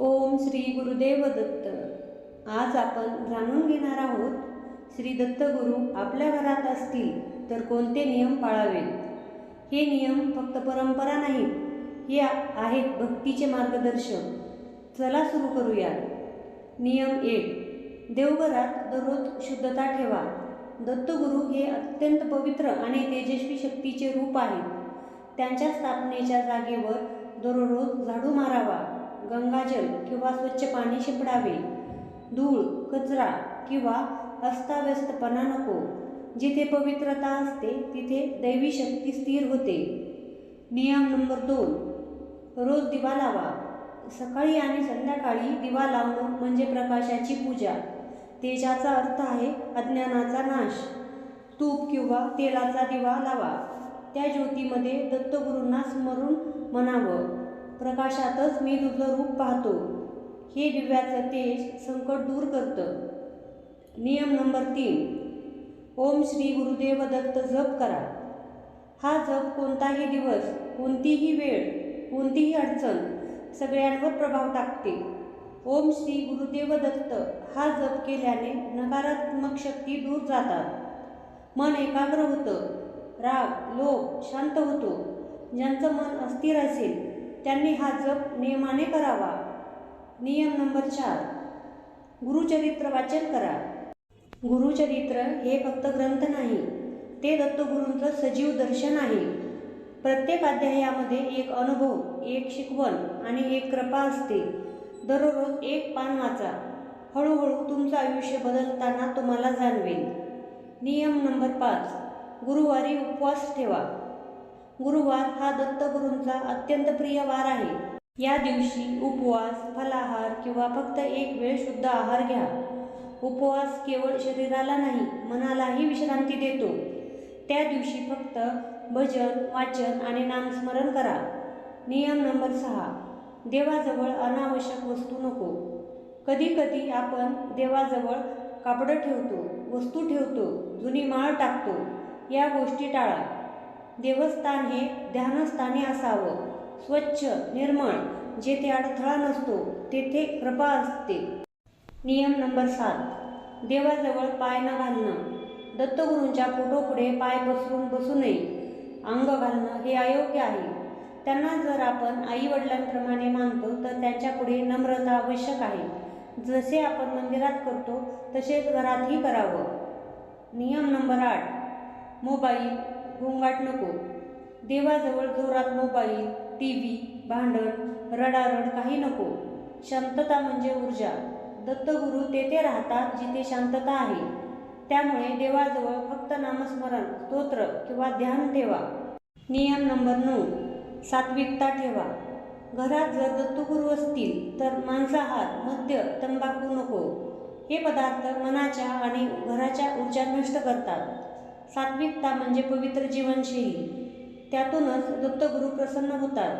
ओम श्री गुरुदेव दत्त. आज आपण जाणून घेणार आहोत श्री दत्तगुरू आपल्या घरात असतील तर कोणते नियम पाळावेत? हे नियम फक्त परंपरा नाहीत हे आहेत भक्तीचे मार्गदर्शक. चला सुरू करूया नियम एक देवघरात दररोज शुद्धता ठेवा. दत्तगुरू हे अत्यंत पवित्र आणि तेजस्वी शक्तीचे रूप आहे त्यांच्या स्थापनेच्या जागेवर दररोज झाडू मारावा. गंगाजल किंवा स्वच्छ पाणी शिंपडावे. धूळ कचरा किंवा अस्ताव्यस्तपणा नको. जिथे पवित्रता असते तिथे दैवी शक्ती स्थिर होते. नियम नंबर दोन. रोज दिवा लावा. सकाळी आणि संध्याकाळी दिवा लावणं म्हणजे प्रकाशाची पूजा. तेजाचा अर्थ आहे अज्ञानाचा नाश. तूप किंवा तेलाचा दिवा लावा. त्या ज्योतीमध्ये दत्तगुरूंना स्मरून म्हणावं. प्रकाशातच मी तुझं रूप पाहतो. हे दिव्याचं तेज संकट दूर करतं. नियम नंबर तीन. ओम श्री गुरुदेव दत्त जप करा. हा जप कोणताही दिवस कोणतीही वेळ कोणतीही अडचण सगळ्यांवर प्रभाव टाकते. ओम श्री गुरुदेव दत्त हा जप केल्याने नकारात्मक शक्ती दूर जातात. मन एकाग्र होतं. राग लोभ शांत होतो. ज्यांचं मन अस्थिर असेल त्यांनी हा जप नियमाने करावा. नियम नंबर चार. गुरुचरित्र वाचन करा. गुरुचरित्र हे फक्त ग्रंथ नाही ते दत्तगुरूंचं सजीव दर्शन आहे. प्रत्येक अध्यायामध्ये एक अनुभव एक शिकवण आणि एक कृपा असते. दररोज एक पान वाचा. हळूहळू तुमचं आयुष्य बदलताना तुम्हाला जाणवेल. नियम नंबर पाच. गुरुवारी उपवास ठेवा. गुरुवार हा दत्तगुरूंचा अत्यंत प्रिय वार आहे. या दिवशी उपवास फलाहार किंवा फक्त एक वेळ शुद्ध आहार घ्या. उपवास केवळ शरीराला नाही मनालाही विश्रांती देतो. त्या दिवशी फक्त भजन वाचन आणि नामस्मरण करा. नियम नंबर सहा देवाजवळ अनावश्यक वस्तू नको. कधी कधी आपण देवाजवळ कापडं ठेवतो वस्तू ठेवतो जुनी माळ टाकतो या गोष्टी टाळा. देवस्थान हे ध्यानस्थानी असावं. स्वच्छ निर्मळ जेथे अडथळा नसतो तेथे कृपा असते. नियम नंबर सात. देवाजवळ पाय न घालणं. दत्तगुरूंच्या फोटोपुढे पाय पसरून बसू नये. अंग घालणं हे अयोग्य आहे. त्यांना जर आपण आई वडिलांप्रमाणे मानतो तर त्यांच्यापुढे नम्रता आवश्यक आहे. जसे आपण मंदिरात करतो तसेच घरातही करावं. नियम नंबर आठ. मोबाईल गोंगाट नको. देवाजवळ जोरात मोबाईल टी व्ही भांडण रडारड काही नको. शांतता म्हणजे ऊर्जा. दत्तगुरू तेथे राहतात जिथे शांतता आहे. त्यामुळे देवाजवळ फक्त नामस्मरण स्तोत्र किंवा ध्यान ठेवा. नियम नंबर नऊ. सात्विकता ठेवा. घरात जर दत्तगुरू असतील तर मांसाहार मद्य तंबाखू नको. हे पदार्थ मनाच्या आणि घराच्या ऊर्जा नष्ट करतात. सात्विकता म्हणजे पवित्र जीवनशैली. त्यातूनच दत्तगुरू प्रसन्न होतात.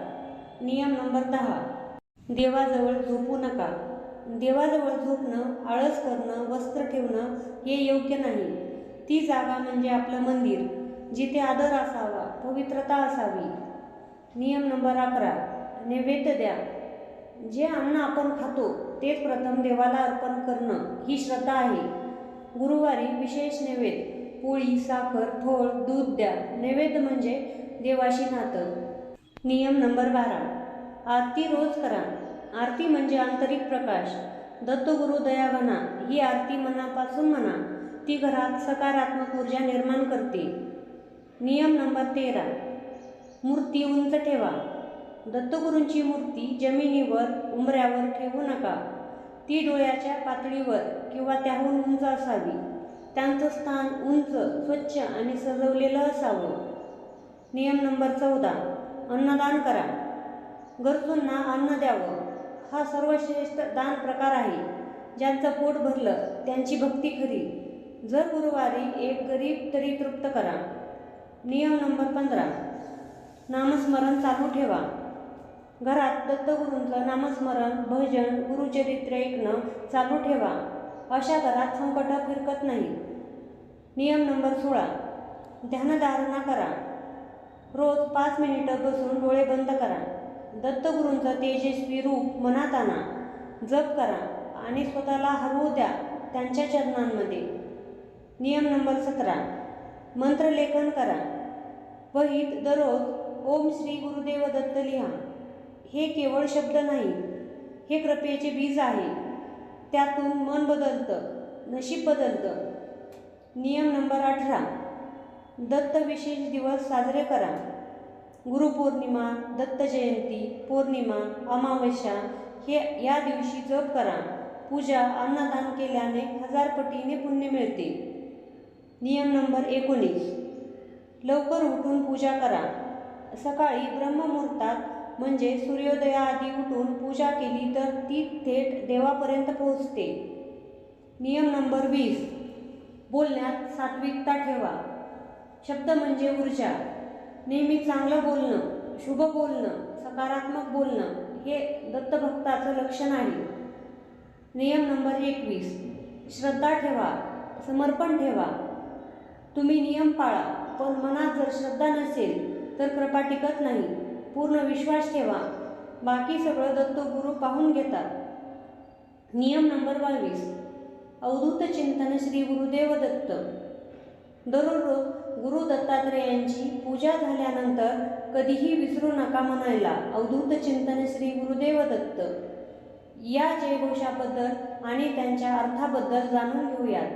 नियम नंबर दहा. देवाजवळ झोपू नका. देवाजवळ झोपणं आळस करणं वस्त्र ठेवणं हे योग्य नाही. ती जागा म्हणजे आपलं मंदिर जिथे आदर असावा पवित्रता असावी. नियम नंबर अकरा. नैवेद्य द्या. जे अन्न आपण खातो तेच प्रथम देवाला अर्पण करणं ही श्रद्धा आहे. गुरुवारी विशेष नैवेद्य. पोळी साखर फळ दूध द्या. नैवेद्य म्हणजे देवाशी नातं. नियम नंबर बारा. आरती रोज करा. आरती म्हणजे आंतरिक प्रकाश. दत्तगुरु दयाघना ही आरती मनापासून म्हणा. ती घरात सकारात्मक ऊर्जा निर्माण करते. नियम नंबर तेरा. मूर्ती उंच ठेवा. दत्तगुरूंची मूर्ती जमिनीवर उंबऱ्यावर ठेवू नका. ती डोळ्याच्या पातळीवर किंवा त्याहून उंच असावी. त्यांचं स्थान उंच स्वच्छ आणि सजवलेलं असावं. नियम नंबर चौदा. अन्नदान करा. गरजूंना अन्न द्यावं. हा सर्वश्रेष्ठ दान प्रकार आहे. ज्यांचं पोट भरलं त्यांची भक्ती खरी. जर गुरुवारी एक गरीब तरी तृप्त करा. नियम नंबर पंधरा. नामस्मरण चालू ठेवा. घरात दत्तगुरूंचं नामस्मरण भजन गुरुचरित्र ऐकणं चालू ठेवा. अशा घरात संकट फिरकत नाही. नियम नंबर सोळा. ध्यानधारणा करा. रोज पाच मिनिटं बसून डोळे बंद करा. दत्तगुरूंचं तेजस्वी रूप मनात आणा. जप करा आणि स्वतःला हरवू द्या त्यांच्या चरणांमध्ये. नियम नंबर सतरा. मंत्रलेखन करा. वहीत दररोज ओम श्री गुरुदेव दत्त लिहा. हे केवळ शब्द नाही हे कृपेचे बीज आहे. त्यातून मन बदलतं नशीब बदलतं. नियम नंबर अठरा. दत्त विशेष दिवस साजरे करा. गुरुपौर्णिमा दत्त जयंती पौर्णिमा अमावस्या हे या दिवशी जप करा. पूजा अन्नदान केल्याने हजार पटीने पुण्य मिळते. नियम नंबर एकोणीस. लवकर उठून पूजा करा. सकाळी ब्रह्ममुहूर्तात म्हणजे सूर्योदयाआधी उठून पूजा केली तर ती थेट देवापर्यंत पोहोचते. नियम नंबर वीस. बोलण्यात सात्विकता ठेवा. शब्द म्हणजे ऊर्जा. नेहमी चांगलं बोलणं शुभ बोलणं सकारात्मक बोलणं हे दत्तभक्ताचं लक्षण आहे. नियम नंबर एकवीस. श्रद्धा ठेवा समर्पण ठेवा. तुम्ही नियम पाळा पण मनात जर श्रद्धा नसेल तर कृपा टिकत नाही. पूर्ण विश्वास ठेवा. बाकी सगळं दत्तगुरू पाहून घेतात. नियम नंबर बावीस. अवधूत चिंतन श्री गुरुदेव दत्त. दररोज गुरु दत्तात्रेयांची पूजा झाल्यानंतर कधीही विसरू नका म्हणायला अवधूत चिंतन श्री गुरुदेव दत्त. या जयघोषाबद्दल आणि त्यांच्या अर्थाबद्दल जाणून घेऊयात.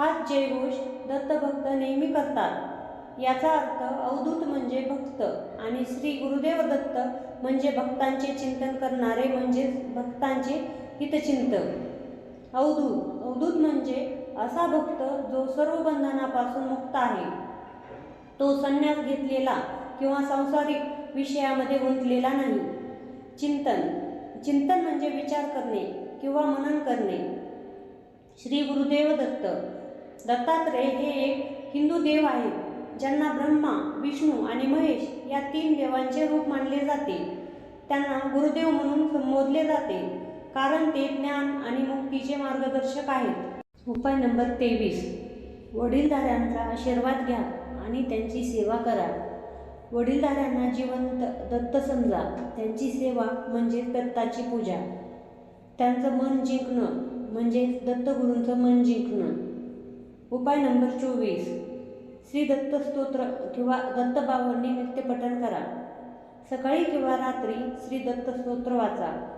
हाच जयघोष दत्तभक्त नेहमी करतात. याचा अर्थ अवधूत म्हणजे भक्त आणि श्री गुरुदेव दत्त म्हणजे भक्तांचे चिंतन करणारे म्हणजेच भक्तांचे हितचिंतक अवधूत. अवधूत म्हणजे असा भक्त जो सर्व बंधनापासून मुक्त आहे. तो संन्यास घेतलेला किंवा सांसारिक विषयामध्ये गुंतलेला नाही. चिंतन. चिंतन म्हणजे विचार करणे किंवा मनन करणे. श्री गुरुदेव दत्त. दत्तात्रेय हे एक हिंदू देव आहेत. ज्यांना ब्रह्मा विष्णू आणि महेश या तीन देवांचे रूप मानले जाते त्यांना गुरुदेव म्हणून संबोधले जाते कारण ते ज्ञान आणि मुक्तीचे मार्गदर्शक आहेत. उपाय नंबर तेवीस. वडीलधाऱ्यांचा आशीर्वाद घ्या आणि त्यांची सेवा करा. वडीलधाऱ्यांना जिवंत दत्त समजा त्यांची सेवा म्हणजे दत्ताची पूजा. त्यांचं मन जिंकणं म्हणजे दत्तगुरूंचं मन जिंकणं. उपाय नंबर चोवीस. श्री दत्त स्तोत्र किंवा दत्तबाबांनी नित्यपठण करा. सकाळी किंवा रात्री श्री दत्त स्तोत्र वाचा.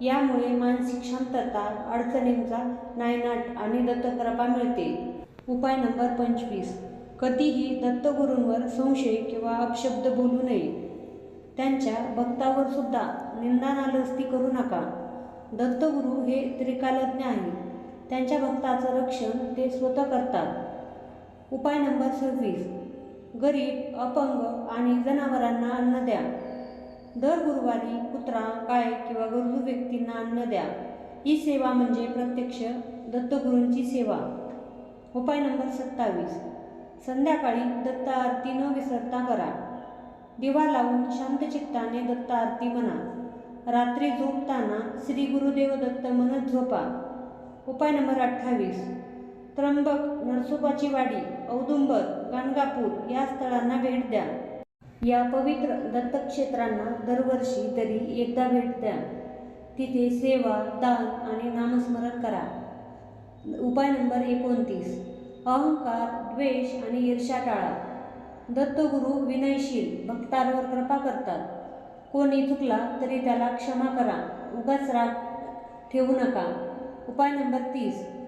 यामुळे मानसिक शांतता अडचणींचा नायनाट आणि दत्तकृपा मिळते उपाय नंबर पंचवीस. कधीही दत्तगुरूंवर संशय किंवा अपशब्द बोलू नये. त्यांच्या भक्तावर सुद्धा निंदानालस्ती करू नका. दत्तगुरू हे त्रिकालज्ञ आहे त्यांच्या भक्ताचं रक्षण ते स्वतः करतात. उपाय नंबर सव्वीस. गरीब अपंग आणि जनावरांना अन्न द्या. दर गुरुवारी कुत्रा गाय किंवा गरजू व्यक्तींना अन्न द्या. ही सेवा म्हणजे प्रत्यक्ष दत्तगुरूंची सेवा. उपाय नंबर सत्तावीस. संध्याकाळी दत्त आरती न विसरता करा. दिवा लावून शांत चित्ताने दत्त आरती म्हणा. रात्री झोपताना श्री गुरुदेव दत्त म्हणत झोपा. उपाय नंबर अठ्ठावीस. त्र्यंबक नरसोबाची वाडी औदुंबर गाणगापूर या स्थळांना भेट द्या. या पवित्र दत्तक्षेत्रांना दरवर्षी तरी एकदा भेट द्या. तिथे सेवा दान आणि नामस्मरण करा. उपाय नंबर एकोणतीस. अहंकार द्वेष आणि ईर्ष्या टाळा. दत्तगुरू विनयशील भक्तांवर कृपा करतात. कोणी चुकला तरी त्याला क्षमा करा. उगाच राग ठेवू नका. उपाय नंबर तीस.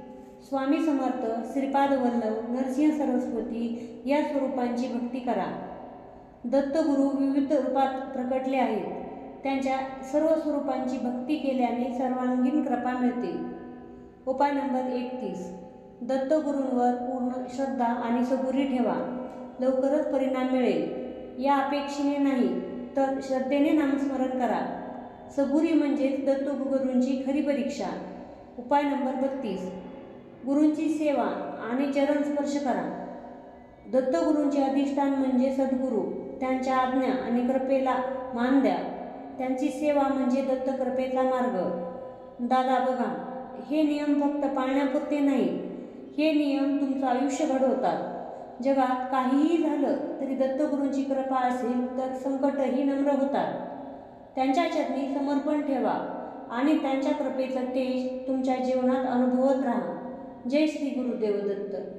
स्वामी समर्थ श्रीपाद वल्लभ नरसिंह सरस्वती या स्वरूपांची भक्ती करा. दत्तगुरू विविध रूपात प्रकटले आहेत. त्यांच्या सर्व स्वरूपांची भक्ती केल्याने सर्वांगीण कृपा मिळते. उपाय नंबर एकतीस. दत्तगुरूंवर पूर्ण श्रद्धा आणि सबुरी ठेवा. लवकरच परिणाम मिळेल. या अपेक्षेने नाही तर श्रद्धेने नामस्मरण करा. सबुरी म्हणजेच दत्तगुरूंची खरी परीक्षा. उपाय नंबर बत्तीस. गुरूंची सेवा आणि चरण स्पर्श करा. दत्तगुरूंचे अधिष्ठान म्हणजे सद्गुरू. त्यांच्या आज्ञा आणि कृपेला मान द्या. त्यांची सेवा म्हणजे दत्तकृपेचा मार्ग. दादा बघा हे नियम फक्त पाळण्यापुरते नाही. हे नियम तुमचं आयुष्य घडवतात. जगात काहीही झालं तरी दत्तगुरूंची कृपा असेल तर संकटही नम्र होतात. त्यांच्या चरणी समर्पण ठेवा आणि त्यांच्या कृपेचं तेज तुमच्या जीवनात अनुभवत राहा. जय श्री गुरुदेव दत्त.